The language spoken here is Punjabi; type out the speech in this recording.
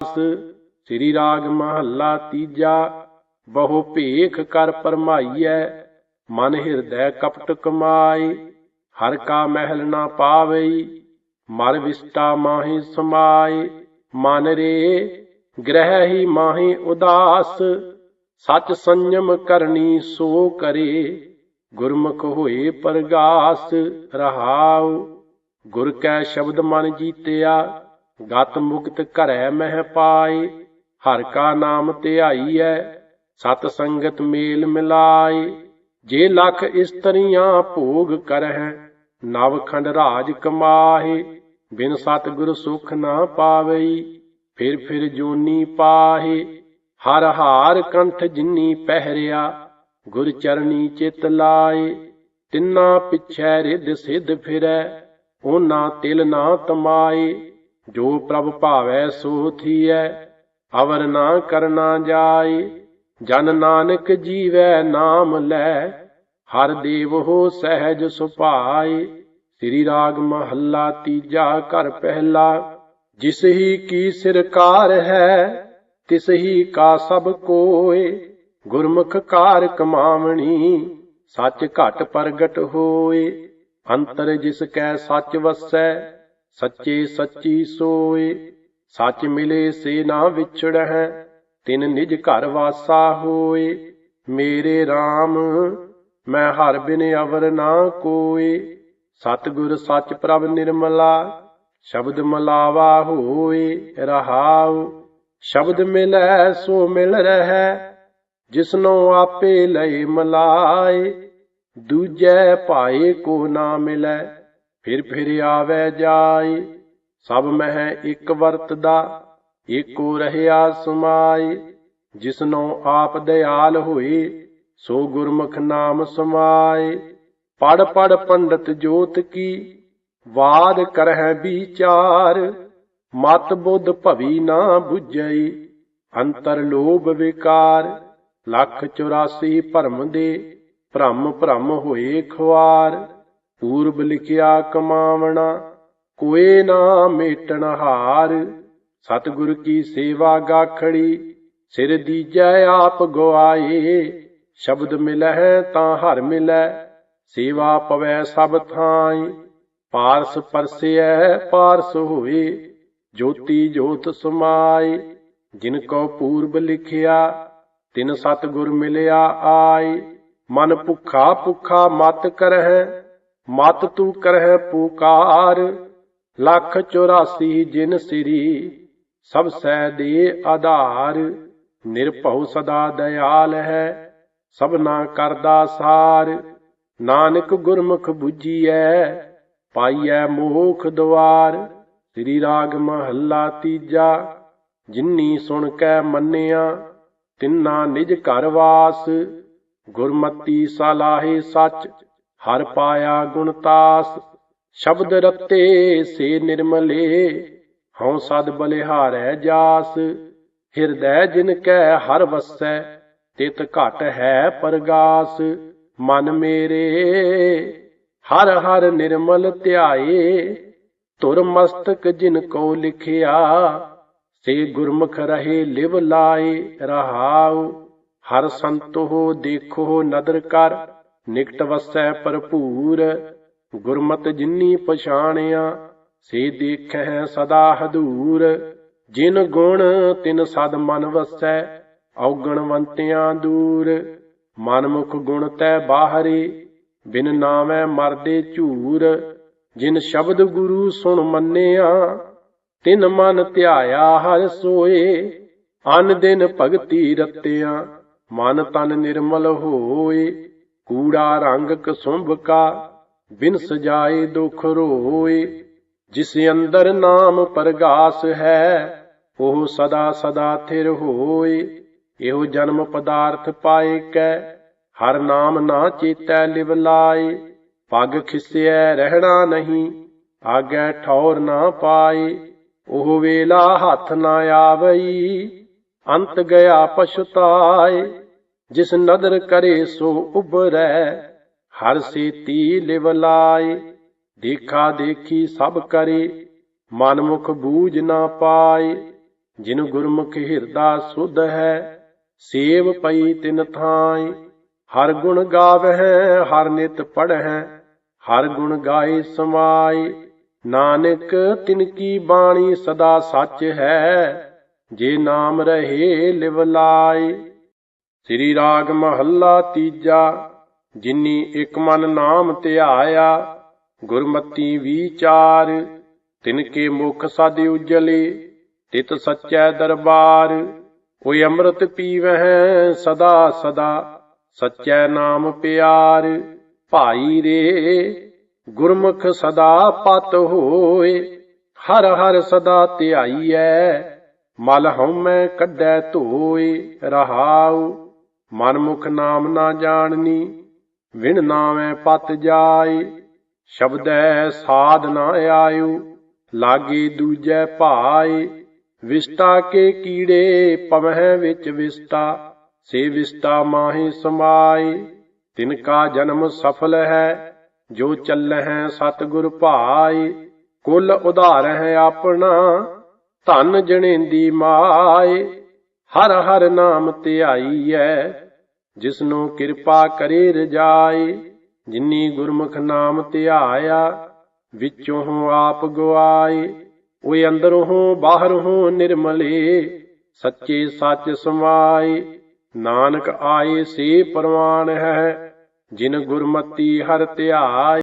ਸ੍ਰੀ ਰਾਗ ਮਹੱਲਾ ਤੀਜਾ, ਬਹੁ ਭੇਖ ਕਰ ਪਰਮਾਈਐ, ਮਨ ਹਿਰਦੈ ਕਪਟ ਕਮਾਈ ਹਰ ਕਾ ਮਹਿਲ ਨਾ ਪਾਵਈ, ਮਰ ਵਿਸਟਾ ਮਾਹੀ ਸਮਾਈ ਮਨ ਰੇ ਗ੍ਰਹਿ ਹੀ ਮਾਹੀ ਉਦਾਸ, ਸਚ ਸੰਜਮ ਕਰਨੀ ਸੋ ਕਰੇ, ਗੁਰਮੁਖ ਹੋਏ ਪਰਗਾਸ ਰਹਾਉ, ਗੁਰ ਕੈ ਸ਼ਬਦ ਮਨ ਜੀਤਿਆ ਗਤ ਮੁਕਤ ਘਰੈ ਮਹਿ ਪਾਏ, ਹਰ ਕਾ ਨਾਮ ਧਿਆਈਐ, ਸਤ ਸੰਗਤ ਮੇਲ ਮਿਲਾਏ। ਜੇ ਲਖ ਇਸਤਰੀਆਂ ਭੋਗ ਕਰਹਿ, ਨਵ ਰਾਜ ਕਮਾਹੇ। ਬਿਨ ਸਤ ਗੁਰ ਸੁਖ ਨਾ ਪਾਵਈ, ਫਿਰ ਫਿਰ ਜੋਨੀ ਪਾਹੇ। ਹਰ ਹਾਰ ਕੰਠ ਜਿਨੀ ਪਹਿਰਿਆ, ਗੁਰ ਚਰਨੀ ਚਿਤ ਲਾਏ। ਤਿੰਨਾ ਪਿਛੈ ਰਿਦ ਸਿਧ ਫਿਰੈ, ਉਹਨਾਂ ਤਿਲ ਨਾ ਤਮਾਏ। ਜੋ ਪ੍ਰਭ ਭਾਵੈ ਸੋ ਥੀਐ ਅਵਰ ਨਾ ਕਰਨਾ ਜਾਏ ਜਨ ਨਾਨਕ ਜੀਵੈ ਨਾਮ ਲੈ, ਹਰ ਦੇਵ ਹੋ ਸਹਿਜ ਸੁਭਾਏ ਸ੍ਰੀ ਰਾਗ ਮਹੱਲਾ ਤੀਜਾ ਘਰ ਪਹਿਲਾ, ਜਿਸ ਹੀ ਕੀ ਸਿਰਕਾਰ ਹੈ, ਤਿਸ ਹੀ ਕਾ ਸਭ ਕੋਏ, ਗੁਰਮੁਖ ਕਾਰ ਕਮਾਵਣੀ, ਸੱਚ ਘਟ ਪ੍ਰਗਟ ਹੋਏ, ਅੰਤਰ ਜਿਸ ਕੈ ਸੱਚ ਵਸੈ ਸੱਚੇ ਸੱਚੀ ਸੋਏ, ਸੱਚ ਮਿਲੇ ਸੇ ਨਾ ਵਿਛੜਹਿ, ਤਿਨ ਨਿਜ ਘਰ ਵਾਸਾ ਹੋਏ। ਮੇਰੇ RAM ਮੈਂ ਹਰ ਬਿਨ ਅਵਰ ਨਾ ਕੋਏ। ਸਤਿਗੁਰ ਸੱਚ ਪ੍ਰਭ ਨਿਰਮਲਾ, ਸ਼ਬਦ ਮਲਾਵਾ ਹੋਏ ਰਹਾਉ। ਸ਼ਬਦ ਮਿਲੈ ਸੋ ਮਿਲ ਰਹਿ, ਜਿਸਨੋ ਆਪੇ ਲਏ ਮਲਾਏ। ਦੂਜੈ ਭਾਏ ਕੋ ਨਾ ਮਿਲੈ ਫਿਰ ਫਿਰ ਆਵੈ ਜਾਏ ਸਭ ਮਹਿ ਇੱਕ ਵਰਤਦਾ, ਏਕੋ ਰਹਿਆ ਸਮਾਏ ਜਿਸਨੋ ਆਪ ਦਿਆਲ ਹੋਏ ਸੋ ਗੁਰਮੁਖ ਨਾਮ ਸਮਾਏ ਪੜ ਪੜ ਪੰਡਤ ਜੋਤ ਕੀ ਵਾਦ ਕਰਹਿ ਵਿਚਾਰ, ਮਤ ਬੁੱਧ ਭਵੀ ਨਾ 부ਝਈ ਅੰਤਰ ਲੋਭ ਵਿਕਾਰ, ਲੱਖ 84 ਭਰਮ ਦੇ, ਭ੍ਰਮ ਭ੍ਰਮ ਹੋਏ ਖੁਆਰ। ਪੂਰਬ ਲਿਖਿਆ ਕਮਾਵਣਾ, ਕੋਏ ਨਾ ਮੇਟਣ ਹਾਰ। ਸਤਿਗੁਰ ਕੀ ਸੇਵਾ ਗਾਖੜੀ, ਸਿਰ ਦੀਜੈ ਆਪ ਗਵਾਏ। ਸ਼ਬਦ ਮਿਲਹਿ ਤਾਂ ਹਰ ਮਿਲੈ ਸੇਵਾ ਪਵੈ ਸਭ ਥਾਈ ਪਾਰਸ ਪਰਸਿਐ, ਪਾਰਸ ਹੋਏ, ਜੋਤੀ ਜੋਤ ਸਮਾਈ ਜਿਨ ਕੋ ਪੂਰਬ ਲਿਖਿਆ, ਤਿਨ ਸਤਿਗੁਰ ਮਿਲਿਆ ਆਏ। ਮਨ ਭੁਖਾ ਭੁਖਾ ਮਤ ਕਰਹਿ ਮਤ ਤੂ ਕਰਹਿ ਪੁਕਾਰ, ਲੱਖ 84 ਜਿਨ ਸਿਰੀ, ਸਭ ਸੈ ਦੇ ਆਧਾਰ। ਨਿਰਭਉ ਸਦਾ ਦਇਆਲ ਹੈ ਸਭਨਾ ਕਰਦਾ ਸਾਰ। ਨਾਨਕ ਗੁਰਮੁਖ 부ਜੀਐ ਪਾਈਐ ਮੋਖ ਦਵਾਰ। ਸ੍ਰੀ ਰਾਗ ਮਹੱਲਾ ਤੀਜਾ, ਜਿਨੀ ਸੁਣ ਕੈ ਮੰਨਿਆ, ਤਿੰਨਾ ਨਿਜ ਘਰ ਵਾਸ। ਗੁਰਮਤੀ ਸਲਾਹੇ ਸੱਚ ਹਰ ਪਾਇਆ ਗੁਣਤਾਸ ਸ਼ਬਦ ਰਤੇ ਸੇ ਨਿਰਮਲੇ, ਹਉ ਸਦ ਬਲਿਹਾਰੈ ਜਾਸ। ਹਿਰਦੈ ਜਿਨ ਕੈ ਹਰ ਵਸੈ, ਤਿਤ ਘਟ ਹੈ ਪਰਗਾਸ। ਮਨ ਮੇਰੇ, ਹਰ ਹਰ ਨਿਰਮਲ ਧਿਆਏ ਤੁਰ ਮਸਤਕ ਜਿਨ ਕੋ ਲਿਖਿਆ, ਸੇ ਗੁਰਮੁਖ ਰਹੇ ਲਿਵ ਲਾਏ ਰਹਾਉ। ਹਰ ਸੰਤੋ ਦੇਖੋ ਨਦਰ ਕਰ ਨਿਕਟ ਵਸੈ ਭਰਪੂਰ, ਗੁਰਮਤ ਜਿਨੀ ਪਛਾਣਿਆ, ਸੇ ਦੇਖੈ ਸਦਾ ਹਦੂਰ। ਜਿਨ ਗੁਣ ਤਿਨ ਸਦ ਮਨ ਵਸੈ, ਔਗਣਵੰਤਿਆਂ ਦੂਰ। ਮਨਮੁਖ ਗੁਣ ਤੈ ਬਾਹਰੇ, ਬਿਨ ਨਾਮੈ ਮਰਦੇ ਝੂਰ। ਜਿਨ ਸ਼ਬਦ ਗੁਰੂ ਸੁਣ ਮੰਨਿਆ, ਤਿਨ ਮਨ ਧਿਆਇਆ ਹਰ ਸੋਏ। ਅਨ ਦਿਨ ਭਗਤੀ ਰਤਿਆ, ਮਨ ਤਨ ਨਿਰਮਲ ਹੋਏ। ਕੂੜਾ ਰੰਗ ਕਸੁੰਭ ਕਾ, ਬਿਨ ਸਜਾਏ ਦੁਖ ਰੋਏ, ਜਿਸ ਅੰਦਰ ਨਾਮ ਪਰਗਾਸ ਹੈ, ਉਹ ਸਦਾ ਸਦਾ ਥਿਰ ਹੋਏ। ਇਹੋ ਜਨਮ ਪਦਾਰਥ ਪਾਏ ਕੈ, ਹਰ ਨਾਮ ਨਾ ਚੇਤੈ ਲਿਵ ਲਾਏ। ਪੱਗ ਖਿਸਿਐ ਰਹਿਣਾ ਨਹੀਂ, ਆਗੈ ਠੌਰ ਨਾ ਪਾਏ। ਉਹ ਵੇਲਾ ਹੱਥ ਨਾ ਆਵਈ, ਅੰਤ ਗਿਆ ਪਛਤਾਏ। ਜਿਸ ਨਦਰ ਕਰੇ ਸੋ ਉਬਰੈ ਹਰ ਸੇਤੀ ਲਿਵ ਲਾਏ, ਦੇਖਾ ਦੇਖੀ ਸਭ ਕਰੇ ਮਨ ਮੁਖ ਬੂਝ ਨਾ ਪਾਏ, ਜਿਨ ਗੁਰਮੁਖ ਹਿਰਦਾ ਸੁਧ ਹੈ, ਸੇਵ ਪਈ ਤਿਨ ਥਾਈ ਹਰ ਗੁਣ ਗਾਵਹਿ, ਹਰ ਨਿਤ ਪੜ੍ਹੈ, ਹਰ ਗੁਣ ਗਾਏ ਸਮਾਈ ਨਾਨਕ ਤਿਨ ਕੀ ਬਾਣੀ ਸਦਾ ਸੱਚ ਹੈ, ਜੇ ਨਾਮ ਰਹੇ ਲਿਵ ਲਾਈ ਸ੍ਰੀ ਰਾਗ ਮਹੱਲਾ ਤੀਜਾ, ਜਿਨੀ ਇਕ ਮਨ ਨਾਮ ਧਿਆਇਆ, ਗੁਰਮਤੀ ਵਿਚਾਰ, ਤਿਨ ਕੇ ਮੁਖ ਸਦ ਉਜਲੇ, ਤਿਤ ਸੱਚੈ ਦਰਬਾਰ ਓਏ ਅੰਮ੍ਰਿਤ ਪੀਵਹਿ ਸਦਾ ਸਦਾ, ਸੱਚੈ ਨਾਮ ਪਿਆਰ, ਭਾਈ ਰੇ, ਗੁਰਮੁਖ ਸਦਾ ਪਤ ਹੋਏ, ਹਰ ਹਰ ਸਦਾ ਧਿਆਈਐ, ਮਲ ਹਉਮੈ ਕੱਢੈ ਧੋਏ, ਰਹਾਉ ਮਨ ਮੁਖ ਨਾਮ ਨਾ ਜਾਣਨੀ, ਵਿਣ ਨਾਮੈ ਪਤ ਜਾਏ। ਸ਼ਬਦੈ ਸਾਧ ਨਾ ਆਇਓ, ਲਾਗੇ ਦੂਜੈ ਭਾਏ। ਵਿਸਟਾ ਕੇ ਕੀੜੇ ਪਵਹਿ ਵਿੱਚ ਵਿਸਟਾ ਸੇ ਵਿਸਤਾ ਮਾਹੀ ਸਮਾਏ। ਤਿਨ ਕਾ ਜਨਮ ਸਫਲ ਹੈ, ਜੋ ਚੱਲਹਿ ਸਤਿਗੁਰ ਭਾਏ। ਕੁਲ ਉਧਾਰ ਹੈ ਆਪਣਾ, ਧਨ ਜਣੇਂਦੀ ਮਾਏ। ਹਰ ਹਰ ਨਾਮ ਧਿਆਈਐ ਜਿਸਨੂੰ ਕਿਰਪਾ ਕਰੇ ਰਜਾਏ, ਜਿਨੀ ਗੁਰਮੁਖ ਨਾਮ ਧਿਆਇਆ ਵਿੱਚੋਂ ਆਪ ਗਵਾਏ ਓਏ ਅੰਦਰੋਂ ਬਾਹਰੋਂ ਨਿਰਮਲੇ, ਸੱਚੇ ਸੱਚ ਸਮਾਏ, ਨਾਨਕ ਆਏ ਸੇ ਪਰਵਾਨ ਹੈ, ਜਿਨ ਗੁਰਮਤੀ ਹਰ ਧਿਆਏ।